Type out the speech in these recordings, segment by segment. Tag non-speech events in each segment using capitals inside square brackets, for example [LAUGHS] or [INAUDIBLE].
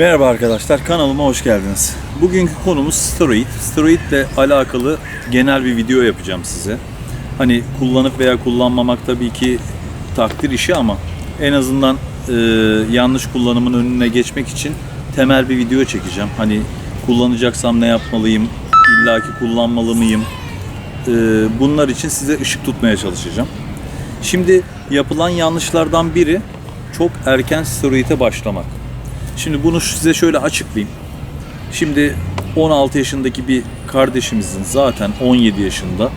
Merhaba arkadaşlar, kanalıma hoş geldiniz. Bugünkü konumuz steroid. Steroid ile alakalı genel bir video yapacağım size. Hani kullanıp veya kullanmamak tabii ki takdir işi ama en azından e, yanlış kullanımın önüne geçmek için temel bir video çekeceğim. Hani kullanacaksam ne yapmalıyım, illaki kullanmalı mıyım? E, bunlar için size ışık tutmaya çalışacağım. Şimdi yapılan yanlışlardan biri çok erken steroide başlamak. Şimdi bunu size şöyle açıklayayım. Şimdi 16 yaşındaki bir kardeşimizin zaten 17 yaşında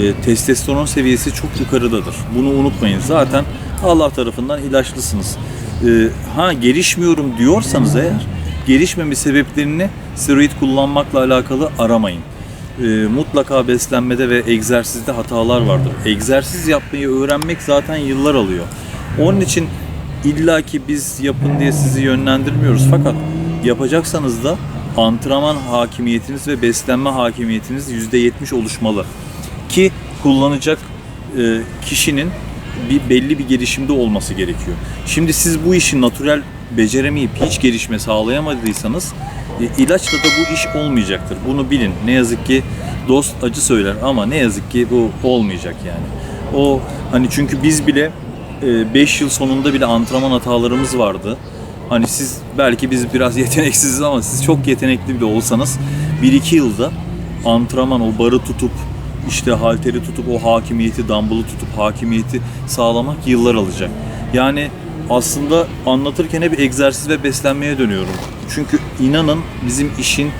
e, testosteron seviyesi çok yukarıdadır. Bunu unutmayın. Zaten Allah tarafından ilaçlısınız. E, ha gelişmiyorum diyorsanız eğer gelişmeme sebeplerini steroid kullanmakla alakalı aramayın. E, mutlaka beslenmede ve egzersizde hatalar vardır. Egzersiz yapmayı öğrenmek zaten yıllar alıyor. Onun için İlla ki biz yapın diye sizi yönlendirmiyoruz fakat yapacaksanız da antrenman hakimiyetiniz ve beslenme hakimiyetiniz %70 oluşmalı. Ki kullanacak e, kişinin bir belli bir gelişimde olması gerekiyor. Şimdi siz bu işi natürel beceremeyip hiç gelişme sağlayamadıysanız e, ilaçla da bu iş olmayacaktır. Bunu bilin. Ne yazık ki dost acı söyler ama ne yazık ki bu olmayacak yani. O hani çünkü biz bile 5 yıl sonunda bile antrenman hatalarımız vardı. Hani siz belki biz biraz [LAUGHS] yeteneksiziz ama siz çok yetenekli bile olsanız 1-2 yılda antrenman o barı tutup işte halteri tutup o hakimiyeti, dumbbell'ı tutup hakimiyeti sağlamak yıllar alacak. Yani aslında anlatırken hep egzersiz ve beslenmeye dönüyorum. Çünkü inanın bizim işin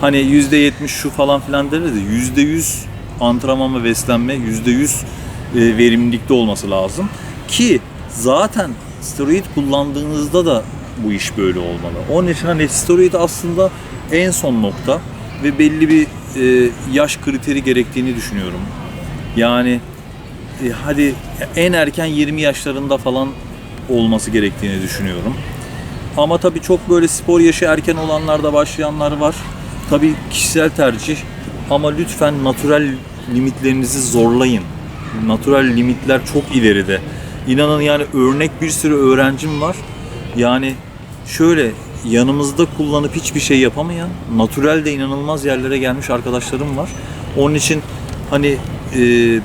hani %70 şu falan filan deriz de %100 antrenman ve beslenme, %100 e, verimlilikte olması lazım. Ki zaten steroid kullandığınızda da bu iş böyle olmalı. Onun için hani steroid aslında en son nokta ve belli bir e, yaş kriteri gerektiğini düşünüyorum. Yani e, hadi en erken 20 yaşlarında falan olması gerektiğini düşünüyorum. Ama tabii çok böyle spor yaşı erken olanlarda başlayanlar var. Tabii kişisel tercih ama lütfen natürel limitlerinizi zorlayın. Natürel limitler çok ileride. İnanın yani örnek bir sürü öğrencim var. Yani şöyle yanımızda kullanıp hiçbir şey yapamayan, natürel de inanılmaz yerlere gelmiş arkadaşlarım var. Onun için hani e,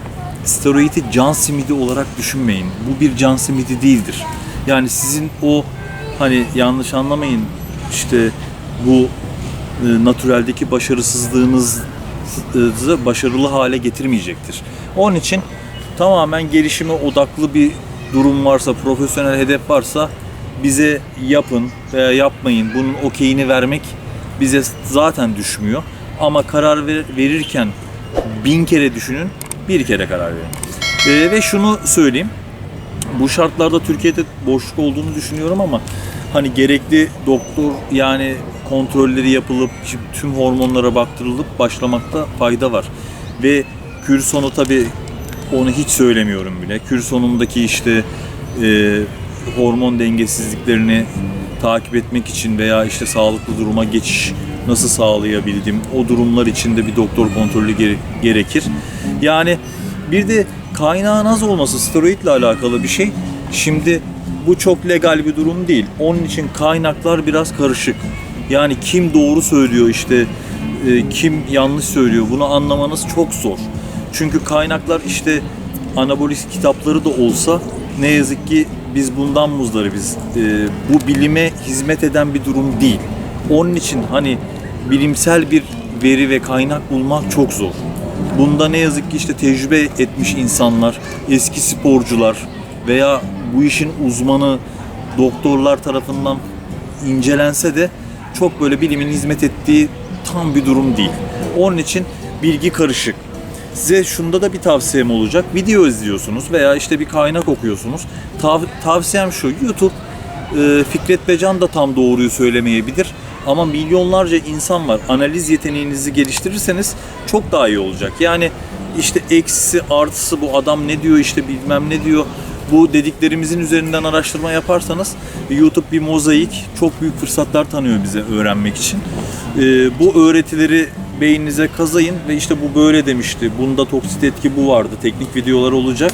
steroidi can simidi olarak düşünmeyin. Bu bir can simidi değildir. Yani sizin o hani yanlış anlamayın işte bu e, natüreldeki başarısızlığınızı başarılı hale getirmeyecektir. Onun için tamamen gelişime odaklı bir durum varsa, profesyonel hedef varsa bize yapın veya yapmayın. Bunun okeyini vermek bize zaten düşmüyor. Ama karar ver- verirken bin kere düşünün, bir kere karar verin. Ee, ve şunu söyleyeyim. Bu şartlarda Türkiye'de boşluk olduğunu düşünüyorum ama hani gerekli doktor yani kontrolleri yapılıp tüm hormonlara baktırılıp başlamakta fayda var. Ve kür sonu tabi onu hiç söylemiyorum bile. Kür sonundaki işte e, hormon dengesizliklerini takip etmek için veya işte sağlıklı duruma geçiş nasıl sağlayabildim o durumlar için de bir doktor kontrolü gere- gerekir. Yani bir de kaynağın az olması steroidle alakalı bir şey. Şimdi bu çok legal bir durum değil. Onun için kaynaklar biraz karışık. Yani kim doğru söylüyor işte e, kim yanlış söylüyor bunu anlamanız çok zor. Çünkü kaynaklar işte anabolik kitapları da olsa ne yazık ki biz bundan muzdaribiz. E, bu bilime hizmet eden bir durum değil. Onun için hani bilimsel bir veri ve kaynak bulmak çok zor. Bunda ne yazık ki işte tecrübe etmiş insanlar, eski sporcular veya bu işin uzmanı doktorlar tarafından incelense de çok böyle bilimin hizmet ettiği tam bir durum değil. Onun için bilgi karışık. Size şunda da bir tavsiyem olacak. Video izliyorsunuz veya işte bir kaynak okuyorsunuz. Tav- tavsiyem şu. YouTube e, Fikret Becan da tam doğruyu söylemeyebilir. Ama milyonlarca insan var. Analiz yeteneğinizi geliştirirseniz çok daha iyi olacak. Yani işte eksisi artısı bu adam ne diyor işte bilmem ne diyor. Bu dediklerimizin üzerinden araştırma yaparsanız YouTube bir mozaik çok büyük fırsatlar tanıyor bize öğrenmek için. E, bu öğretileri beyninize kazayın ve işte bu böyle demişti. Bunda toksit etki bu vardı. Teknik videolar olacak.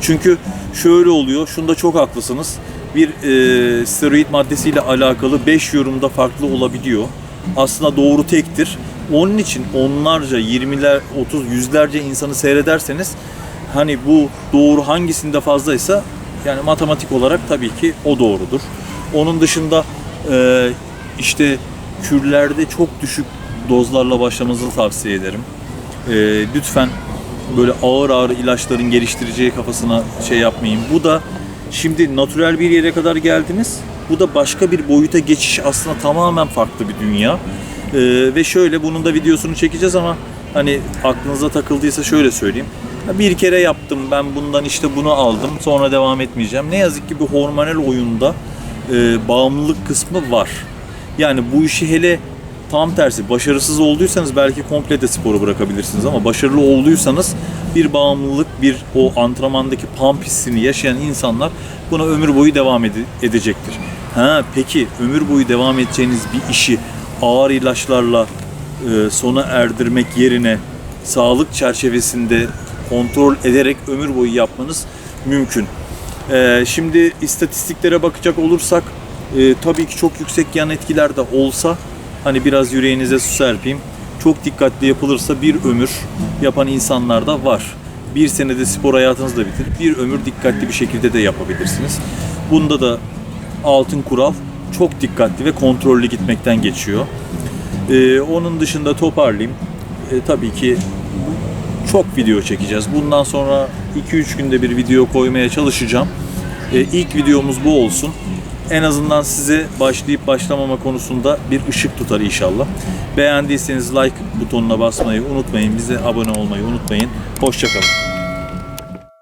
Çünkü şöyle oluyor. Şunda çok haklısınız. bir e, steroid maddesiyle alakalı 5 yorumda farklı olabiliyor. Aslında doğru tektir. Onun için onlarca, 20'ler, 30, yüzlerce insanı seyrederseniz hani bu doğru hangisinde fazlaysa yani matematik olarak tabii ki o doğrudur. Onun dışında e, işte kürlerde çok düşük dozlarla başlamanızı tavsiye ederim. E, lütfen böyle ağır ağır ilaçların geliştireceği kafasına şey yapmayın. Bu da şimdi natürel bir yere kadar geldiniz. Bu da başka bir boyuta geçiş aslında tamamen farklı bir dünya. Ee, ve şöyle bunun da videosunu çekeceğiz ama hani aklınıza takıldıysa şöyle söyleyeyim. Bir kere yaptım ben bundan işte bunu aldım sonra devam etmeyeceğim. Ne yazık ki bu hormonal oyunda e, bağımlılık kısmı var. Yani bu işi hele tam tersi başarısız olduysanız belki komple de sporu bırakabilirsiniz ama başarılı olduysanız bir bağımlılık, bir o antrenmandaki pump hissini yaşayan insanlar buna ömür boyu devam ede- edecektir. Ha peki ömür boyu devam edeceğiniz bir işi ağır ilaçlarla e, sona erdirmek yerine sağlık çerçevesinde kontrol ederek ömür boyu yapmanız mümkün. Ee, şimdi istatistiklere bakacak olursak e, tabii ki çok yüksek yan etkiler de olsa hani biraz yüreğinize su serpeyim. Çok dikkatli yapılırsa bir ömür yapan insanlar da var. Bir senede spor hayatınızı da bitirip bir ömür dikkatli bir şekilde de yapabilirsiniz. Bunda da altın kural çok dikkatli ve kontrollü gitmekten geçiyor. Ee, onun dışında toparlayayım. Ee, tabii ki çok video çekeceğiz. Bundan sonra 2-3 günde bir video koymaya çalışacağım. Ee, ilk videomuz bu olsun. En azından size başlayıp başlamama konusunda bir ışık tutar inşallah. Beğendiyseniz like butonuna basmayı unutmayın. Bize abone olmayı unutmayın. Hoşçakalın.